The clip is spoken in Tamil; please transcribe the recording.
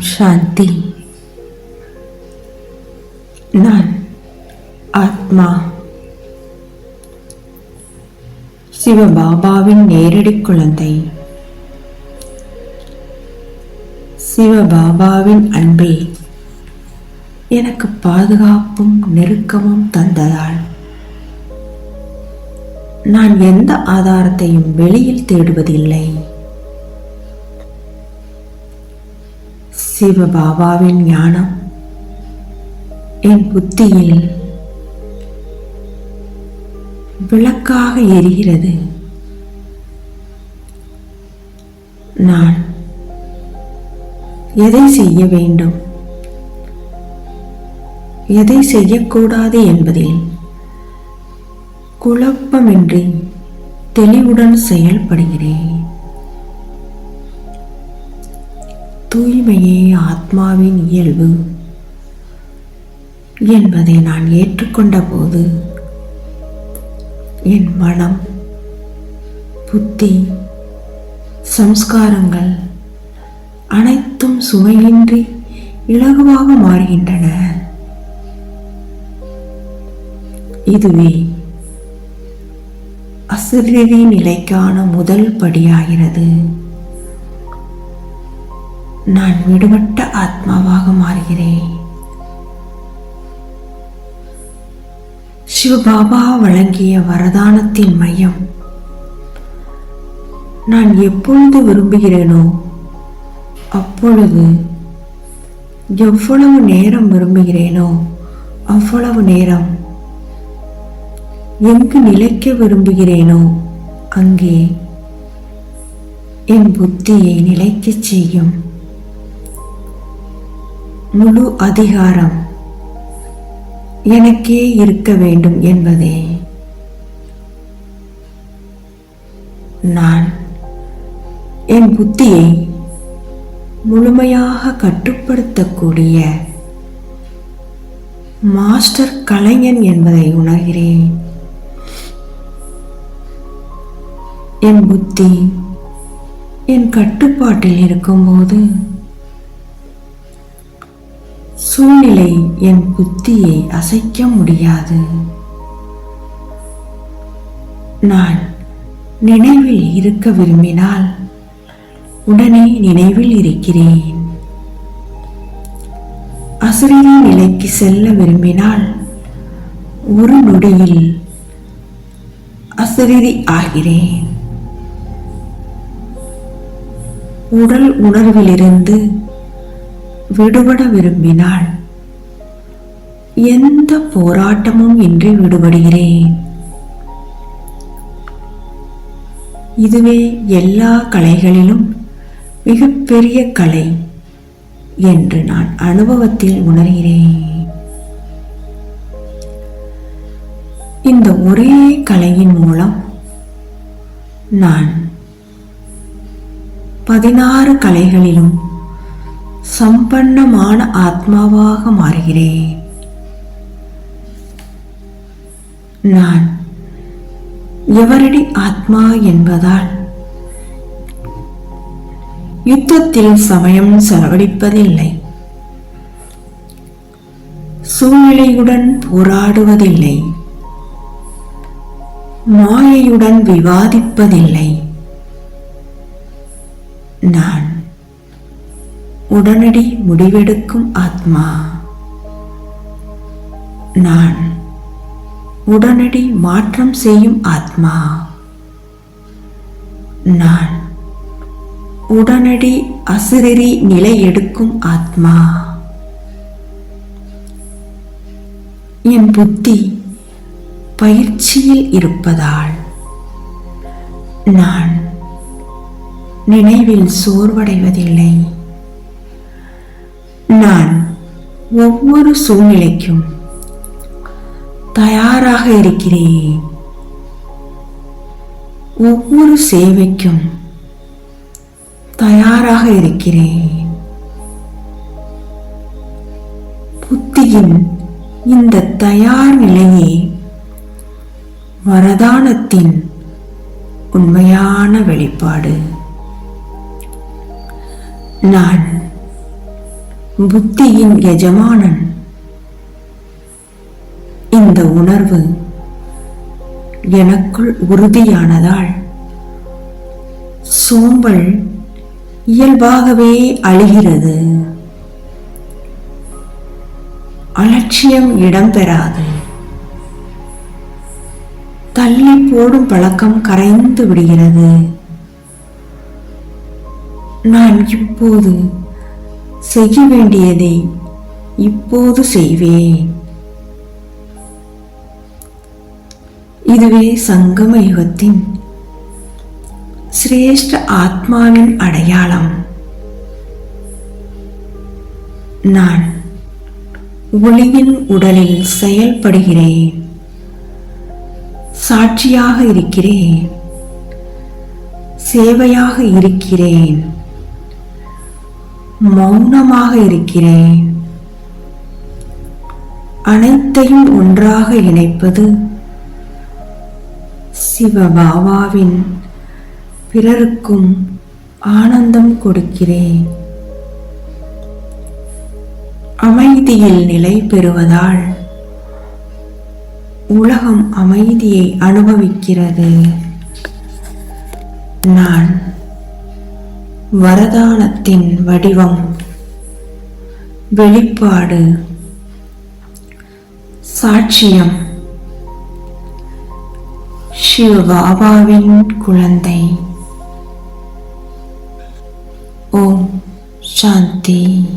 சாந்தி நான் ஆத்மா சிவபாபாவின் நேரடி குழந்தை சிவபாபாவின் அன்பே எனக்கு பாதுகாப்பும் நெருக்கமும் தந்ததால்। நான் எந்த ஆதாரத்தையும் வெளியில் தேடுவதில்லை. சிவபாபாவின் ஞானம். என் புத்தியில் விளக்காக எரிகிறது. நான் எதை செய்ய வேண்டும்? எதை செய்யக்கூடாது என்பதில் குழப்பமின்றி தெளிவுடன் செயல்படுகிறேன். தூய்மையே ஆத்மாவின் இயல்பு என்பதை நான் ஏற்றுக்கொண்ட போது என் மனம் புத்தி சம்ஸ்காரங்கள் அனைத்தும் சுமையின்றி இலகுவாக மாறுகின்றன. இதுவே அசிரீரி நிலைக்கான முதல் படியாகிறது. நான் விடுபட்ட ஆத்மாவாக மாறுகிறேன். சிவபாபா வழங்கிய வரதானத்தின் மையம். நான் எப்பொழுது விரும்புகிறேனோ அப்பொழுது எவ்வளவு நேரம் விரும்புகிறேனோ அவ்வளவு நேரம் எங்கு நிலைக்க விரும்புகிறேனோ அங்கே என் புத்தியை நிலைக்கச் செய்யும். முழு அதிகாரம் எனக்கே இருக்க வேண்டும் என்பதே. நான் என் புத்தியை முழுமையாக கட்டுப்படுத்தக்கூடிய மாஸ்டர் கலைஞன் என்பதை உணர்கிறேன். என் புத்தி என் கட்டுப்பாட்டில் இருக்கும்போது சூழ்நிலை என் புத்தியை அசைக்க முடியாது. நான் நினைவில் இருக்க விரும்பினால் உடனே நினைவில் இருக்கிறேன். அசுரீரி நிலைக்கு செல்ல விரும்பினால் ஒரு நொடியில் அசரீரி ஆகிறேன். உடல் உணர்விலிருந்து விடுபட விரும்பினால் எந்த போராட்டமும் இன்றி விடுபடுகிறேன். இதுவே எல்லா கலைகளிலும் மிகப்பெரிய கலை என்று நான் அனுபவத்தில் உணர்கிறேன். இந்த ஒரே கலையின் மூலம் நான் பதினாறு கலைகளிலும் சம்பன்னமான ஆத்மாவாக மாறுகிறேன். நான் எவரடி ஆத்மா என்பதால் யுத்தத்தில் சமயம் செலவழிப்பதில்லை. சூழ்நிலையுடன் போராடுவதில்லை. மாயையுடன் விவாதிப்பதில்லை. நான் உடனடி முடிவெடுக்கும் ஆத்மா. நான் உடனடி மாற்றம் செய்யும் ஆத்மா. நான் உடனடி அசிரரி நிலை எடுக்கும் ஆத்மா. என் புத்தி பயிற்சியில் இருப்பதால் நான் நினைவில் சோர்வடைவதில்லை. நான் ஒவ்வொரு சூழ்நிலைக்கும் தயாராக இருக்கிறேன். ஒவ்வொரு சேவைக்கும் தயாராக இருக்கிறேன். புத்தியின் இந்த தயார் நிலையே வரதானத்தின் உண்மையான வெளிப்பாடு. நான் புத்தியின் எஜமானன். இந்த உணர்வு எனக்குள் உறுதியானதால் சோம்பல் இயல்பாகவே அழிகிறது. அலட்சியம் இடம்பெறாது. தள்ளி போடும் பழக்கம் கரைந்து விடுகிறது. நான் இப்போது செய்ய வேண்டியதை இப்போது செய்வேன். இதுவே சங்கம யுகத்தின் சிரேஷ்ட ஆத்மாவின் அடையாளம். நான் ஒளியின் உடலில் செயல்படுகிறேன். சாட்சியாக இருக்கிறேன். சேவையாக இருக்கிறேன். மௌனமாக இருக்கிறேன். அனைத்தையும் ஒன்றாக இணைப்பது சிவபாபாவின் பிறருக்கும் ஆனந்தம் கொடுக்கிறேன். அமைதியில் நிலை பெறுவதால் உலகம் அமைதியை அனுபவிக்கிறது. நான் வரதானத்தின் வடிவம். வெளிப்பாடு. சாட்சியம். சிவபாபாவின் குழந்தை. ஓம் சாந்தி.